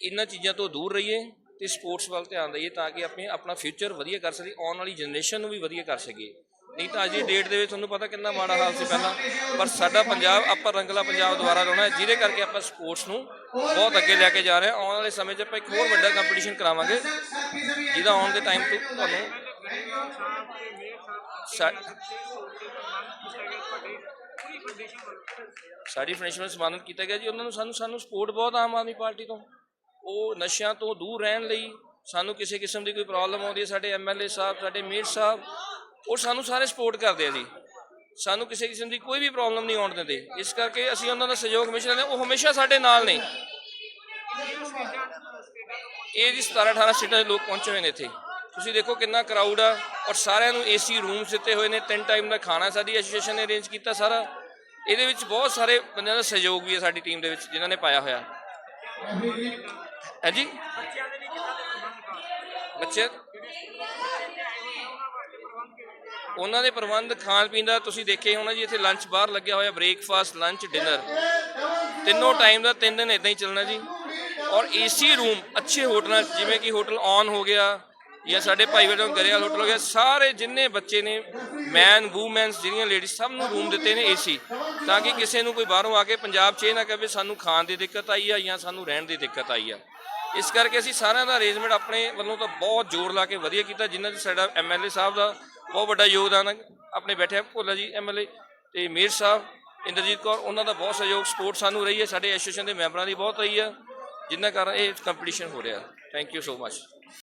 ਇਹਨਾਂ ਚੀਜ਼ਾਂ ਤੋਂ ਦੂਰ ਰਹੀਏ ਤੇ ਸਪੋਰਟਸ ਵੱਲ ਧਿਆਨ ਦਈਏ ਤਾਂ ਕਿ ਆਪਣੇ ਆਪਣਾ ਫਿਊਚਰ ਵਧੀਆ ਕਰ ਸਕੀਏ ਆਉਣ ਵਾਲੀ ਜਨਰੇਸ਼ਨ ਨੂੰ ਵੀ ਵਧੀਆ ਕਰ ਸਕੀਏ। ਨਹੀਂ ਤਾਂ ਅੱਜ ਦੀ ਡੇਟ ਦੇ ਵਿੱਚ ਤੁਹਾਨੂੰ ਪਤਾ ਕਿੰਨਾ ਮਾੜਾ ਹਾਲ ਸੀ ਪਹਿਲਾਂ ਪਰ ਸਾਡਾ ਪੰਜਾਬ ਆਪਾਂ ਰੰਗਲਾ ਪੰਜਾਬ ਦੁਆਰਾ ਲਾਉਣਾ ਹੈ ਜਿਹਦੇ ਕਰਕੇ ਆਪਾਂ ਸਪੋਰਟਸ ਨੂੰ ਬਹੁਤ ਅੱਗੇ ਲੈ ਕੇ ਜਾ ਰਹੇ ਹਾਂ। ਆਉਣ ਵਾਲੇ ਸਮੇਂ 'ਚ ਆਪਾਂ ਇੱਕ ਹੋਰ ਵੱਡਾ ਕੰਪੀਟੀਸ਼ਨ ਕਰਾਵਾਂਗੇ ਜਿਹਦਾ ਆਉਣ ਦੇ ਟਾਈਮ ਤੋਂ ਤੁਹਾਨੂੰ ਸਾਡੀ ਫਰੈਂਡਸ਼ਿਪ ਨੂੰ ਸਨਮਾਨਿਤ ਕੀਤਾ ਗਿਆ ਜੀ। ਉਹਨਾਂ ਨੂੰ ਸਾਨੂੰ ਸਾਨੂੰ ਸਪੋਰਟ ਬਹੁਤ ਆਮ ਆਦਮੀ ਪਾਰਟੀ ਤੋਂ। ਉਹ ਨਸ਼ਿਆਂ ਤੋਂ ਦੂਰ ਰਹਿਣ ਲਈ ਸਾਨੂੰ ਕਿਸੇ ਕਿਸਮ ਦੀ ਕੋਈ ਪ੍ਰੋਬਲਮ ਆਉਂਦੀ ਹੈ, ਸਾਡੇ ਐਮਐਲਏ ਸਾਹਿਬ, ਸਾਡੇ ਮੇਅਰ ਸਾਹਿਬ, ਉਹ ਸਾਨੂੰ ਸਾਰੇ ਸਪੋਰਟ ਕਰਦੇ ਆ ਜੀ। ਸਾਨੂੰ ਕਿਸੇ ਕਿਸਮ ਦੀ ਕੋਈ ਵੀ ਪ੍ਰੋਬਲਮ ਨਹੀਂ ਆਉਣ ਦਿੰਦੇ। ਇਸ ਕਰਕੇ ਅਸੀਂ ਉਹਨਾਂ ਦਾ ਸਹਿਯੋਗ ਹਮੇਸ਼ਾ ਲੈਂਦੇ ਉਹ ਹਮੇਸ਼ਾ ਸਾਡੇ ਨਾਲ ਨੇ। ਇਹ ਜੀ 17 18 ਸੀਟਾਂ ਦੇ ਲੋਕ ਪਹੁੰਚੇ ਹੋਏ ਨੇ ਇੱਥੇ। ਤੁਸੀਂ ਦੇਖੋ ਕਿੰਨਾ ਕਰਾਊਡ ਆ ਔਰ ਸਾਰਿਆਂ ਨੂੰ ਏਸੀ ਰੂਮਸ ਦਿੱਤੇ ਹੋਏ ਨੇ ਤਿੰਨ ਟਾਈਮ ਦਾ ਖਾਣਾ ਸਾਡੀ ਐਸੋਸੀਏਸ਼ਨ ਨੇ ਅਰੇਂਜ ਕੀਤਾ ਸਾਰਾ। ਇਹਦੇ ਵਿੱਚ ਬਹੁਤ ਸਾਰੇ ਬੰਦਿਆਂ ਦਾ ਸਹਿਯੋਗ ਵੀ ਹੈ ਸਾਡੀ ਟੀਮ ਦੇ ਵਿੱਚ ਜਿਨ੍ਹਾਂ ਨੇ ਪਾਇਆ ਹੋਇਆ। ਹੈ ਜੀ ਬੱਚੇ ਉਹਨਾਂ ਦੇ ਪ੍ਰਬੰਧ ਖਾਣ ਪੀਣ ਦਾ ਤੁਸੀਂ ਦੇਖੇ ਹੋਣਾ ਜੀ ਇੱਥੇ ਲੰਚ ਬਾਹਰ ਲੱਗਿਆ ਹੋਇਆ ਬ੍ਰੇਕਫਾਸਟ ਲੰਚ ਡਿਨਰ ਤਿੰਨੋਂ ਟਾਈਮ ਦਾ ਤਿੰਨ ਦਿਨ ਇਦਾਂ ਹੀ ਚੱਲਣਾ ਜੀ। ਔਰ ਏਸੀ ਰੂਮ ਅੱਛੇ ਹੋਟਲਾਂ 'ਚ, ਜਿਵੇਂ ਕਿ ਹੋਟਲ ਔਨ ਹੋ ਗਿਆ ਜਾਂ ਸਾਡੇ ਭਾਈ ਬੇਟਾ ਗਰੇਵਾਲ ਹੋਟਲ ਹੋ ਗਿਆ, ਸਾਰੇ ਜਿੰਨੇ ਬੱਚੇ ਨੇ ਮੈਨ ਵੂਮੈਨਸ ਜਿਹੜੀਆਂ ਲੇਡੀਜ਼ ਸਭ ਨੂੰ ਰੂਮ ਦਿੱਤੇ ਨੇ ਏਸੀ ਤਾਂ ਕਿ ਕਿਸੇ ਨੂੰ ਕੋਈ ਬਾਹਰੋਂ ਆ ਕੇ ਪੰਜਾਬ 'ਚ ਇਹ ਨਾ ਕਹੇ ਸਾਨੂੰ ਖਾਣ ਦੀ ਦਿੱਕਤ ਆਈ ਆ ਜਾਂ ਸਾਨੂੰ ਰਹਿਣ ਦੀ ਦਿੱਕਤ ਆਈ ਆ। ਇਸ ਕਰਕੇ ਅਸੀਂ ਸਾਰਿਆਂ ਦਾ ਅਰੇਂਜਮੈਂਟ ਆਪਣੇ ਵੱਲੋਂ ਤਾਂ ਬਹੁਤ ਜ਼ੋਰ ਲਾ ਕੇ ਵਧੀਆ ਕੀਤਾ, ਜਿਨ੍ਹਾਂ 'ਚ ਸਾਡਾ ਐਮਐਲਏ ਸਾਹਿਬ ਦਾ ਬਹੁਤ ਵੱਡਾ ਯੋਗਦਾਨ ਹੈ ਆਪਣੇ ਬੈਠੇ ਭੋਲਾ ਜੀ ਐਮਐਲਏ ਤੇ ਮੀਰ ਸਾਹਿਬ, ਇੰਦਰਜੀਤ ਕੌਰ, ਉਹਨਾਂ ਦਾ ਬਹੁਤ ਸਹਿਯੋਗ ਸਪੋਰਟ ਸਾਨੂੰ ਰਹੀ ਹੈ, ਸਾਡੇ ਐਸੋਸੀਏਸ਼ਨ ਦੇ ਮੈਂਬਰਾਂ ਦੀ ਬਹੁਤ ਰਹੀ ਹੈ ਜਿਨ੍ਹਾਂ ਕਾਰਨ ਇਹ ਕੰਪੀਟੀਸ਼ਨ ਹੋ ਰਿਹਾ। Thank you so much